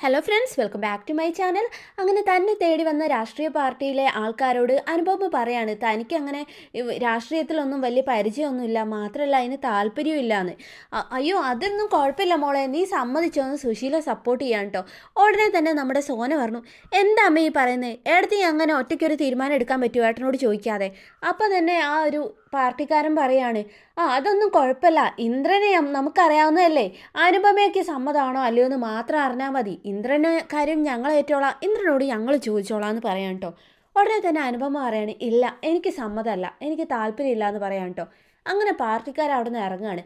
Hello friends welcome back to my channel അങ്ങനെ തന്നെ തേടി വന്ന രാഷ്ട്രീയ പാർട്ടിയിലെ ആൾക്കാരോട് അനുഭവം പറയാണ്. തനിക്ക് അങ്ങനെ രാഷ്ട്രീയത്തിലൊന്നും വലിയ പരിചയമൊന്നുമില്ല. മാത്രമല്ല അതിന് താല്പര്യമില്ലാന്ന് അ- അയ്യോ അതൊന്നും കുഴപ്പമില്ല മോളെ. നീ സമ്മതിച്ചോന്ന് സുശീല സപ്പോർട്ട് ചെയ്യാൻ കേട്ടോ ഉടനെ തന്നെ നമ്മുടെ സോന പറഞ്ഞു. എന്താ അമ്മ ഈ പറയുന്നത് ഏടത്തി അങ്ങനെ ഒറ്റയ്ക്കൊരു തീരുമാനം എടുക്കാൻ പറ്റുമോ ഏട്ടനോട് ചോദിക്കാതെ. അപ്പം തന്നെ ആ ഒരു പാർട്ടിക്കാരൻ പറയാണ് ആ അതൊന്നും കുഴപ്പമില്ല. ഇന്ദ്രനെ നമുക്കറിയാവുന്നതല്ലേ. അനുപമയ്ക്ക് സമ്മതമാണോ അല്ലയോ എന്ന് മാത്രം അറിഞ്ഞാൽ മതി. ഇന്ദ്രന് കാര്യം ഞങ്ങൾ ഏറ്റോളാം ഇന്ദ്രനോട് ഞങ്ങൾ ചോദിച്ചോളാം എന്ന് പറയാം കേട്ടോ ഉടനെ തന്നെ അനുപമ പറയാണ് ഇല്ല എനിക്ക് സമ്മതമല്ല. എനിക്ക് താല്പര്യമില്ല എന്ന് പറയാം കേട്ടോ അങ്ങനെ പാർട്ടിക്കാർ അവിടെ നിന്ന് ഇറങ്ങുകയാണ്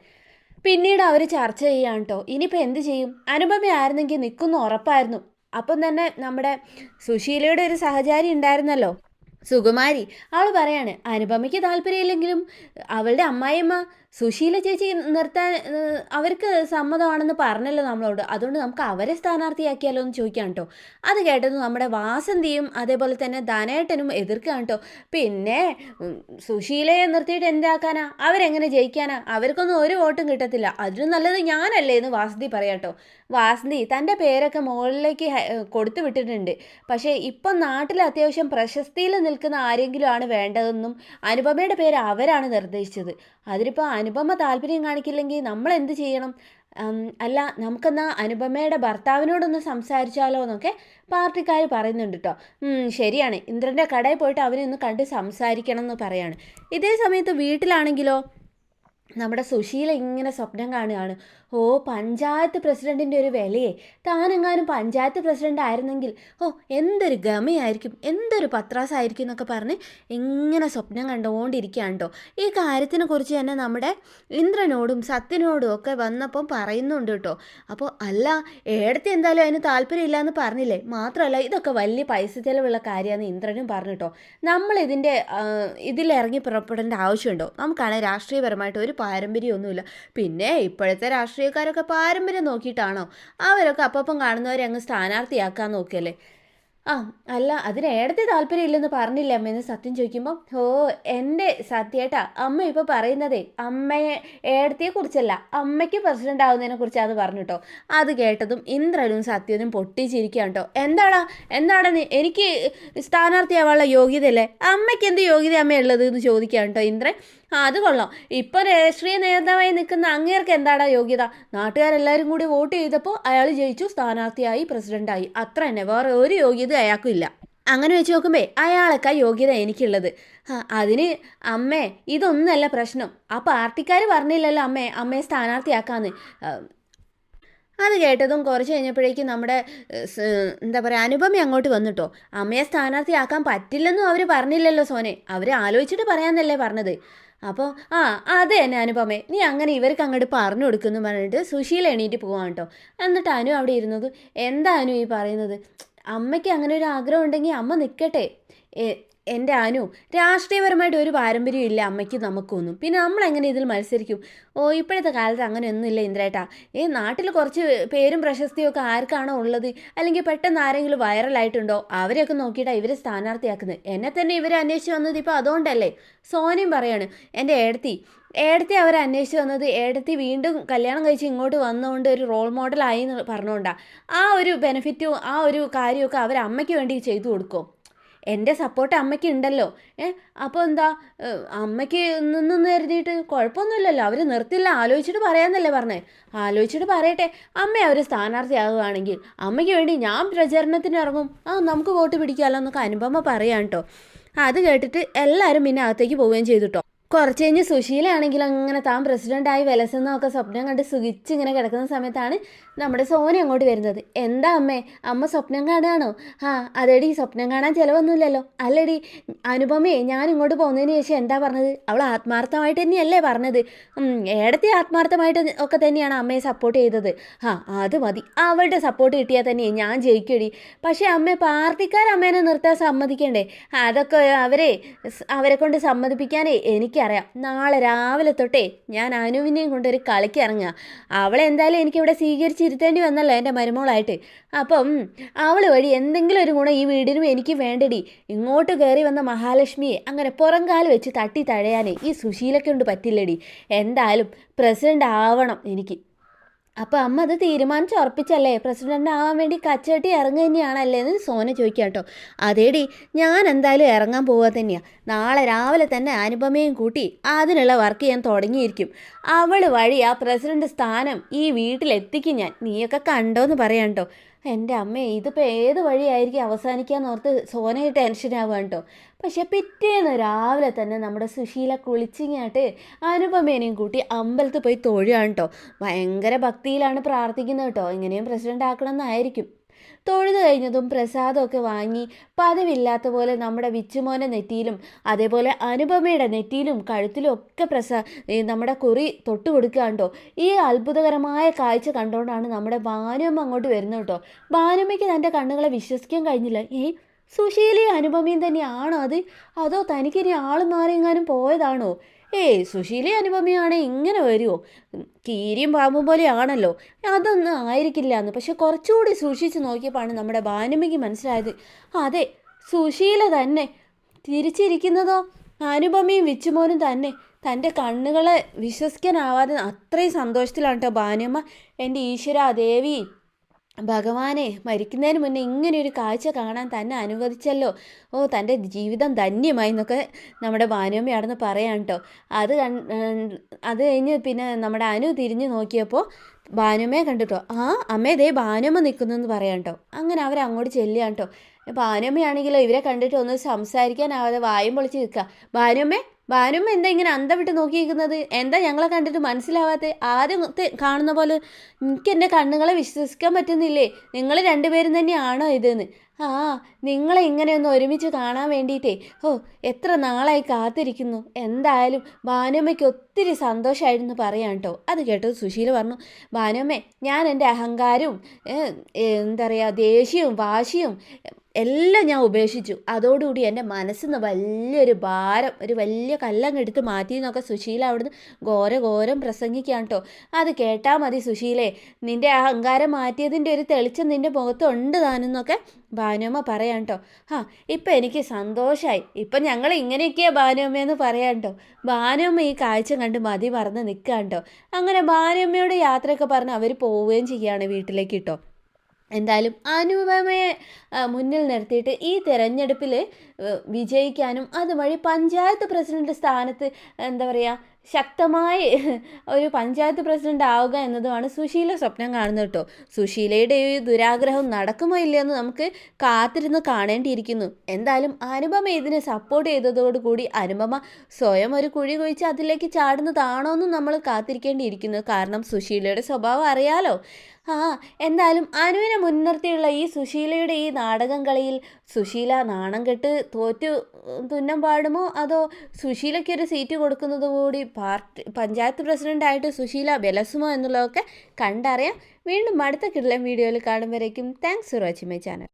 പിന്നീട് അവർ ചർച്ച ചെയ്യാൻ കേട്ടോ ഇനിയിപ്പോൾ എന്ത് ചെയ്യും? അനുപമ ആയിരുന്നെങ്കിൽ നിൽക്കുന്ന ഉറപ്പായിരുന്നു. അപ്പം തന്നെ നമ്മുടെ സുശീലയുടെ ഒരു സഹചാരി ഉണ്ടായിരുന്നല്ലോ. സുകുമാരി. അവൾ പറയാണ് അനുപമയ്ക്ക് താല്പര്യമില്ലെങ്കിലും അവളുടെ അമ്മായിയമ്മ സുശീല ചേച്ചി നിർത്താൻ അവർക്ക് സമ്മതമാണെന്ന് പറഞ്ഞല്ലോ നമ്മളോട്. അതുകൊണ്ട് നമുക്ക് അവരെ സ്ഥാനാർത്ഥിയാക്കിയാലോ എന്ന് ചോദിക്കാം കേട്ടോ. അത് കേട്ടത് നമ്മുടെ വാസന്തിയും അതേപോലെ തന്നെ ധനേട്ടനും എതിർക്കുകയാണ് കേട്ടോ. പിന്നെ സുശീലയെ നിർത്തിയിട്ട് എന്താക്കാനാ? അവരെങ്ങനെ ജയിക്കാനാ? അവർക്കൊന്നും ഒരു വോട്ടും കിട്ടത്തില്ല. അതിനും നല്ലത് ഞാനല്ലേ എന്ന് വാസന്തി പറയാം കേട്ടോ. വാസന്തി തന്റെ പേരൊക്കെ മുകളിലേക്ക് കൊടുത്തു വിട്ടിട്ടുണ്ട്. പക്ഷേ ഇപ്പം നാട്ടിൽ അത്യാവശ്യം പ്രശസ്തിയിൽ നിൽക്കുന്ന ആരെങ്കിലും ആണ് വേണ്ടതെന്നും അനുപമയുടെ പേര് അവരാണ് നിർദ്ദേശിച്ചത്. അതിനിപ്പോൾ അനുപമ താല്പര്യം കാണിക്കില്ലെങ്കിൽ നമ്മൾ എന്ത് ചെയ്യണം അല്ല നമുക്കെന്നാ അനുപമയുടെ ഭർത്താവിനോടൊന്ന് സംസാരിച്ചാലോ എന്നൊക്കെ പാർട്ടിക്കാർ പറയുന്നുണ്ട് കേട്ടോ ശരിയാണ്. ഇന്ദ്രന്റെ കടയിൽ പോയിട്ട് അവനെ ഒന്ന് കണ്ട് സംസാരിക്കണം എന്ന് പറയാണ്. ഇതേ സമയത്ത് വീട്ടിലാണെങ്കിലോ? നമ്മുടെ സുശീല ഇങ്ങനെ സ്വപ്നം കാണുകയാണ്. ഓ പഞ്ചായത്ത് പ്രസിഡന്റിന്റെ ഒരു വിലയെ. താനെങ്ങാനും പഞ്ചായത്ത് പ്രസിഡന്റ് ആയിരുന്നെങ്കിൽ ഓ എന്തൊരു ഗമയായിരിക്കും എന്തൊരു പത്രാസായിരിക്കും എന്നൊക്കെ പറഞ്ഞ് ഇങ്ങനെ സ്വപ്നം കണ്ടുകൊണ്ടിരിക്കുകയാണ് കേട്ടോ ഈ കാര്യത്തിനെ കുറിച്ച് തന്നെ നമ്മുടെ ഇന്ദ്രനോടും സത്യനോടും ഒക്കെ വന്നപ്പം പറയുന്നുണ്ട് കേട്ടോ. അപ്പോൾ അല്ല ഏടത്തെ എന്തായാലും അതിന് താല്പര്യമില്ല എന്ന് പറഞ്ഞില്ലേ? മാത്രമല്ല ഇതൊക്കെ വലിയ പൈസ ചിലവുള്ള കാര്യമാണ് ഇന്ദ്രനും പറഞ്ഞു കേട്ടോ നമ്മൾ ഇതിന്റെ ഇതിലിറങ്ങി പുറപ്പെടേണ്ട ആവശ്യമുണ്ടോ? നമുക്കാണെങ്കിൽ രാഷ്ട്രീയപരമായിട്ട് ഒരു പാരമ്പര്യമൊന്നുമില്ല. പിന്നെ ഇപ്പോഴത്തെ രാഷ്ട്രീയക്കാരൊക്കെ പാരമ്പര്യം നോക്കിയിട്ടാണോ? അവരൊക്കെ അപ്പം കാണുന്നവരെ അങ്ങ് സ്ഥാനാർത്ഥിയാക്കാൻ നോക്കിയല്ലേ? ആ അല്ല അതിന് ഏടത്തെ താല്പര്യമില്ലെന്ന് പറഞ്ഞില്ലേ അമ്മയെന്ന് സത്യം ചോദിക്കുമ്പോൾ ഓ എന്റെ സത്യേട്ടാ അമ്മ ഇപ്പോൾ പറയുന്നതേ അമ്മയെ ഏടത്തിയെ കുറിച്ചല്ല അമ്മയ്ക്ക് പ്രസിഡന്റ് ആവുന്നതിനെ കുറിച്ചാണ് പറഞ്ഞു കേട്ടോ അത് കേട്ടതും ഇന്ദ്രനും സത്യനും പൊട്ടിച്ചിരിക്കുകയാണ് കേട്ടോ എന്താടാ എന്താടാ എനിക്ക് സ്ഥാനാർത്ഥിയാവാനുള്ള യോഗ്യതയല്ലേ? അമ്മയ്ക്ക് എന്ത് യോഗ്യത അമ്മയുള്ളത് എന്ന് ചോദിക്കുകയാണ് കേട്ടോ ഇന്ദ്രൻ. അത് കൊള്ളാം. ഇപ്പോൾ രാഷ്ട്രീയ നേതാവായി നിൽക്കുന്ന അങ്ങേർക്ക് എന്താടാ യോഗ്യത? നാട്ടുകാരെല്ലാവരും കൂടി വോട്ട് ചെയ്തപ്പോൾ അയാൾ ജയിച്ചു സ്ഥാനാർത്ഥിയായി പ്രസിഡന്റായി. അത്ര തന്നെ. വേറെ ഒരു യോഗ്യത അയാൾക്കും ഇല്ല. അങ്ങനെ വെച്ച് നോക്കുമ്പേ അയാളൊക്കെ യോഗ്യത എനിക്കുള്ളത്. അതിന് അമ്മേ ഇതൊന്നല്ല പ്രശ്നം. ആ പാർട്ടിക്കാർ പറഞ്ഞില്ലല്ലോ അമ്മേ അമ്മയെ സ്ഥാനാർത്ഥിയാക്കാന്ന്. അത് കേട്ടതും കുറച്ച് കഴിഞ്ഞപ്പോഴേക്കും നമ്മുടെ എന്താ പറയുക അനുപമ അങ്ങോട്ട് വന്നിട്ടോ. അമ്മയെ സ്ഥാനാർത്ഥിയാക്കാൻ പറ്റില്ലെന്നും അവർ പറഞ്ഞില്ലല്ലോ സോനെ. അവർ ആലോചിച്ചിട്ട് പറയാമെന്നല്ലേ പറഞ്ഞത്. അപ്പോൾ ആ അത് തന്നെ അനുപമേ. നീ അങ്ങനെ ഇവർക്ക് അങ്ങോട്ട് പറഞ്ഞു കൊടുക്കുന്നു പറഞ്ഞിട്ട് സുശീല എണീറ്റ് പോവാൻ കേട്ടോ. എന്നിട്ട് അനു അവിടെ ഇരുന്നത്. എന്താ അനു ഈ പറയുന്നത്? അമ്മയ്ക്ക് അങ്ങനെ ഒരു ആഗ്രഹം ഉണ്ടെങ്കിൽ അമ്മ നിൽക്കട്ടെ എന്റെ അനു രാഷ്ട്രീയപരമായിട്ട് ഒരു പാരമ്പര്യം ഇല്ല അമ്മയ്ക്ക് നമുക്കൊന്നും. പിന്നെ നമ്മൾ എങ്ങനെ ഇതിൽ മത്സരിക്കും? ഓ ഇപ്പോഴത്തെ കാലത്ത് അങ്ങനെയൊന്നും ഇല്ല ഇന്ദ്രേട്ടാ. ഈ നാട്ടിൽ കുറച്ച് പേരും പ്രശസ്തിയും ഒക്കെ ആർക്കാണോ ഉള്ളത്? അല്ലെങ്കിൽ പെട്ടെന്ന് ആരെങ്കിലും വൈറലായിട്ടുണ്ടോ? അവരെയൊക്കെ നോക്കിയിട്ടാണ് ഇവരെ സ്ഥാനാർത്ഥിയാക്കുന്നത്. എന്നെ തന്നെ ഇവർ അന്വേഷിച്ച് വന്നത് ഇപ്പോൾ അതുകൊണ്ടല്ലേ? സോനയും പറയാണ് എന്റെ ഏടത്തി ഏടത്തി അവർ അന്വേഷിച്ച് വന്നത് ഏടത്തി വീണ്ടും കല്യാണം കഴിച്ച് ഇങ്ങോട്ട് വന്നുകൊണ്ട് ഒരു റോൾ മോഡലായി എന്ന് പറഞ്ഞുകൊണ്ടാണ് ആ ഒരു ബെനിഫിറ്റും ആ ഒരു കാര്യമൊക്കെ അവർ അമ്മയ്ക്ക് വേണ്ടി ചെയ്തു കൊടുക്കും എന്റെ സപ്പോർട്ട് അമ്മയ്ക്ക് ഉണ്ടല്ലോ ഏ അപ്പോൾ എന്താ അമ്മയ്ക്ക് നിന്നെന്ന് കരുതിയിട്ട് കുഴപ്പമൊന്നുമില്ലല്ലോ. അവർ നിർത്തില്ല ആലോചിച്ചിട്ട് പറയാമെന്നല്ലേ പറഞ്ഞത് ആലോചിച്ചിട്ട് പറയട്ടെ. അമ്മ അവർ സ്ഥാനാർത്ഥിയാകുകയാണെങ്കിൽ അമ്മയ്ക്ക് വേണ്ടി ഞാൻ പ്രചരണത്തിന് ഇറങ്ങും. ആ നമുക്ക് വോട്ട് പിടിക്കാമല്ലോ എന്നൊക്കെ അനുപമ പറയാം കേട്ടോ അത് കേട്ടിട്ട് എല്ലാവരും പിന്നെ അകത്തേക്ക് പോവുകയും ചെയ്തു കേട്ടോ കുറച്ച് കഴിഞ്ഞ് സുശീലാണെങ്കിൽ അങ്ങനെ താൻ പ്രസിഡന്റായി വിലസുന്നതൊക്കെ സ്വപ്നം കണ്ട് സുഖിച്ച് ഇങ്ങനെ കിടക്കുന്ന സമയത്താണ് നമ്മുടെ സോനി അങ്ങോട്ട് വരുന്നത്. എന്താ അമ്മേ അമ്മ സ്വപ്നം കാണുകയാണോ? ആ അതെടി സ്വപ്നം കാണാൻ ചിലവൊന്നുമില്ലല്ലോ. അല്ലടി അനുപമയെ ഞാൻ ഇങ്ങോട്ട് പോകുന്നതിന് ശേഷം എന്താ പറഞ്ഞത്? അവൾ ആത്മാർത്ഥമായിട്ട് തന്നെയല്ലേ പറഞ്ഞത്. ഏടത്തെ ആത്മാർത്ഥമായിട്ട് ഒക്കെ തന്നെയാണ് അമ്മയെ സപ്പോർട്ട് ചെയ്തത്. ആ അത് മതി. അവളുടെ സപ്പോർട്ട് കിട്ടിയാൽ തന്നെ ഞാൻ ജയിക്കടി പക്ഷേ അമ്മ പാർട്ടിക്കാർ അമ്മേനെ നിർത്താൻ സമ്മതിക്കണ്ടേ? അതൊക്കെ അവരെ അവരെ കൊണ്ട് സമ്മതിപ്പിക്കാനേ എനിക്കറിയാം നാളെ രാവിലെ തൊട്ടേ ഞാൻ അനുവിനെയും കൊണ്ടൊരു കളിക്ക് ഇറങ്ങുക. അവളെ എന്തായാലും എനിക്കിവിടെ സ്വീകരിച്ചിരുത്തേണ്ടി വന്നല്ലോ എന്റെ മരുമോളായിട്ട്. അപ്പം അവൾ വഴി എന്തെങ്കിലും ഒരു ഗുണം ഈ വീടിനും എനിക്ക് വേണ്ടടി. ഇങ്ങോട്ട് കയറി വന്ന മഹാലക്ഷ്മിയെ അങ്ങനെ പുറംകാൽ വെച്ച് തട്ടി തഴയാനേ ഈ സുശീലയ്ക്ക് കൊണ്ട് പറ്റില്ലടി. എന്തായാലും പ്രസിഡന്റ് ആവണം എനിക്ക്. അപ്പോൾ അമ്മ അത് തീരുമാനിച്ച് ഉറപ്പിച്ചല്ലേ? പ്രസിഡന്റ് ആവാൻ വേണ്ടി കച്ചവട്ടി ഇറങ്ങുക തന്നെയാണല്ലേ എന്ന് സോന ചോദിക്കാം കേട്ടോ. അതേടി ഞാൻ എന്തായാലും ഇറങ്ങാൻ പോവുക തന്നെയാണ് നാളെ രാവിലെ തന്നെ അനുപമയും കൂട്ടി അതിനുള്ള വർക്ക് ചെയ്യാൻ തുടങ്ങിയിരിക്കും. അവൾ വഴി ആ പ്രസിഡന്റ് സ്ഥാനം ഈ വീട്ടിലെത്തിക്കും ഞാൻ. നീയൊക്കെ കണ്ടോന്ന് പറയാം കേട്ടോ. എന്റെ അമ്മേ ഇതിപ്പോൾ ഏത് വഴിയായിരിക്കും അവസാനിക്കാന്ന് ഓർത്ത് സോനയെ ടെൻഷനാവുക കേട്ടോ പക്ഷേ പിറ്റേന്ന് രാവിലെ തന്നെ നമ്മുടെ സുശീല കുളിച്ചിങ്ങാട്ട് അനുപമേനെയും കൂട്ടി അമ്പലത്തിൽ പോയി തൊഴുകയാണ് കേട്ടോ ഭയങ്കര ഭക്തിയിലാണ് പ്രാർത്ഥിക്കുന്നത് കേട്ടോ ഇങ്ങനെയും പ്രസിഡന്റ് ആക്കണമെന്നായിരിക്കും. തൊഴുത് കഴിഞ്ഞതും പ്രസാദമൊക്കെ വാങ്ങി പതിവില്ലാത്ത പോലെ നമ്മുടെ വിച്ചുമോനെ നെറ്റിയിലും അതേപോലെ അനുപമയുടെ നെറ്റിയിലും കഴുത്തിലും ഒക്കെ പ്രസാ നമ്മുടെ കുറി തൊട്ട് കൊടുക്കാണ്ടോ ഈ അത്ഭുതകരമായ കാഴ്ച കണ്ടുകൊണ്ടാണ് നമ്മുടെ ഭാനുമ്മ അങ്ങോട്ട് വരുന്നത് കേട്ടോ. ഭാനുമ്മയ്ക്ക് തന്റെ കണ്ണുകളെ വിശ്വസിക്കാൻ കഴിഞ്ഞില്ല. ഏ സുശീലയും അനുപമയും തന്നെയാണോ അത്? അതോ തനിക്കിനി ആൾ മാറിയെങ്ങാനും പോയതാണോ? ഏയ് സുശീല അനുപമയാണെ ഇങ്ങനെ വരുമോ കീരിയും പാമ്പും പോലെയാണല്ലോ. അതൊന്നും ആയിരിക്കില്ല എന്ന് പക്ഷെ കുറച്ചുകൂടി സൂക്ഷിച്ച് നോക്കിയപ്പോഴാണ് നമ്മുടെ ഭാനുമയ്ക്ക് മനസ്സിലായത്. അതെ സുശീല തന്നെ തിരിച്ചിരിക്കുന്നതോ? അനുപമയും വിച്ചുമോനും തന്നെ തന്റെ കണ്ണുകളെ വിശ്വസിക്കാനാവാതെ അത്രയും സന്തോഷത്തിലാണ് കേട്ടോ ഭാനുമ്മ. എന്റെ ഈശ്വര ദേവി. ഭഗവാനെ മരിക്കുന്നതിന് മുന്നേ ഇങ്ങനെ ഒരു കാഴ്ച കാണാൻ തന്നെ അനുവദിച്ചല്ലോ. ഓ തന്റെ ജീവിതം ധന്യമായി എന്നൊക്കെ നമ്മുടെ ഭാനുമ്മ അവിടുന്ന് പറയാം കേട്ടോ. അത് അത് കഴിഞ്ഞ് പിന്നെ നമ്മുടെ അനു തിരിഞ്ഞു നോക്കിയപ്പോൾ ഭാനുമ്മയെ കണ്ടിട്ടോ ആ അമ്മേ ദേ ഭാനുമ്മ നിൽക്കുന്നു എന്ന് പറയാം കേട്ടോ. അങ്ങനെ അവർ അങ്ങോട്ട് ചെല്ലുകയാണ് കേട്ടോ. ഭാനുമ്മയാണെങ്കിലോ ഇവരെ കണ്ടിട്ട് ഒന്ന് സംസാരിക്കാനാവാതെ വായും പൊളിച്ച് നിൽക്കുക. ഭാനുമ്മേ ഭാനുമ്മ എന്താ ഇങ്ങനെ അന്തം വിട്ട് നോക്കിയിരിക്കുന്നത്? എന്താ ഞങ്ങളെ കണ്ടിട്ട് മനസ്സിലാവാത്ത? ആരും കാണുന്ന പോലെ എനിക്ക് എന്റെ കണ്ണുകളെ വിശ്വസിക്കാൻ പറ്റുന്നില്ലേ? നിങ്ങൾ രണ്ടുപേരും തന്നെയാണോ ഇതെന്ന്? ആ നിങ്ങളെ ഇങ്ങനെ ഒന്ന് ഒരുമിച്ച് കാണാൻ വേണ്ടിയിട്ടേ. ഓ എത്ര നാളായി കാത്തിരിക്കുന്നു. എന്തായാലും ഭാനുമ്മയ്ക്ക് ഒത്തിരി സന്തോഷമായിരുന്നു പറയാം കേട്ടോ അത് കേട്ടത് സുശീല പറഞ്ഞു ഭാനുമ്മേ ഞാൻ എന്റെ അഹങ്കാരവും എന്താ പറയുക ദേഷ്യവും വാശിയും എല്ലാം ഞാൻ ഉപേക്ഷിച്ചു. അതോടുകൂടി എന്റെ മനസ്സിൽ നിന്ന് വലിയൊരു ഭാരം ഒരു വലിയ കല്ലങ്ങ് എടുത്ത് മാറ്റി എന്നൊക്കെ സുശീല അവിടുന്ന് ഘോര ഘോരം പ്രസംഗിക്കുകയാണ് കേട്ടോ അത് കേട്ടാൽ മതി സുശീലേ. നിന്റെ അഹങ്കാരം മാറ്റിയതിന്റെ ഒരു തെളിച്ചം നിന്റെ മുഖത്തുണ്ട് താനെന്നൊക്കെ ഭാനുമ്മ പറയാം കേട്ടോ ആ ഇപ്പം എനിക്ക് സന്തോഷമായി ഇപ്പം ഞങ്ങൾ ഇങ്ങനെയൊക്കെയാണ് ഭാനുമ്മയെന്ന് പറയാം കേട്ടോ ഭാനുമ്മ ഈ കാഴ്ച കണ്ട് മതി മറന്ന് നിൽക്കാം കേട്ടോ അങ്ങനെ ഭാനുമ്മയോട് യാത്രയൊക്കെ പറഞ്ഞ് അവർ പോവുകയും ചെയ്യുകയാണ് വീട്ടിലേക്ക് കേട്ടോ എന്തായാലും അനുപമയെ മുന്നിൽ നിർത്തിയിട്ട് ഈ തിരഞ്ഞെടുപ്പിൽ വിജയിക്കാനും അതുവഴി പഞ്ചായത്ത് പ്രസിഡന്റ് സ്ഥാനത്ത് എന്താ പറയുക ശക്തമായി ഒരു പഞ്ചായത്ത് പ്രസിഡന്റ് ആവുക എന്നതുമാണ് സുശീല സ്വപ്നം കാണുന്നത് കേട്ടോ. സുശീലയുടെ ഈ ദുരാഗ്രഹം നടക്കുമോ ഇല്ലയെന്ന് നമുക്ക് കാത്തിരുന്ന് കാണേണ്ടിയിരിക്കുന്നു. എന്തായാലും അനുപമ ഇതിനെ സപ്പോർട്ട് ചെയ്തതോടുകൂടി അനുപമ സ്വയം ഒരു കുഴി കുഴിച്ച് അതിലേക്ക് ചാടുന്നതാണോ എന്നും നമ്മൾ കാത്തിരിക്കേണ്ടിയിരിക്കുന്നു. കാരണം സുശീലയുടെ സ്വഭാവം അറിയാലോ. ആ എന്തായാലും അനുവിനെ മുൻനിർത്തിയുള്ള ഈ സുശീലയുടെ ഈ നാടകം കളിയിൽ സുശീല നാണം കെട്ട് തോറ്റു തുന്നം പാടുമോ? അതോ സുശീലയ്ക്കൊരു സീറ്റ് കൊടുക്കുന്നത് കൂടി പാർട്ടി പഞ്ചായത്ത് പ്രസിഡന്റായിട്ട് സുശീല വിലസുമോ എന്നുള്ളതൊക്കെ കണ്ടറിയാം. വീണ്ടും അടുത്ത കിടലം വീഡിയോയിൽ കാണുമ്പോഴേക്കും thanks for watching my channel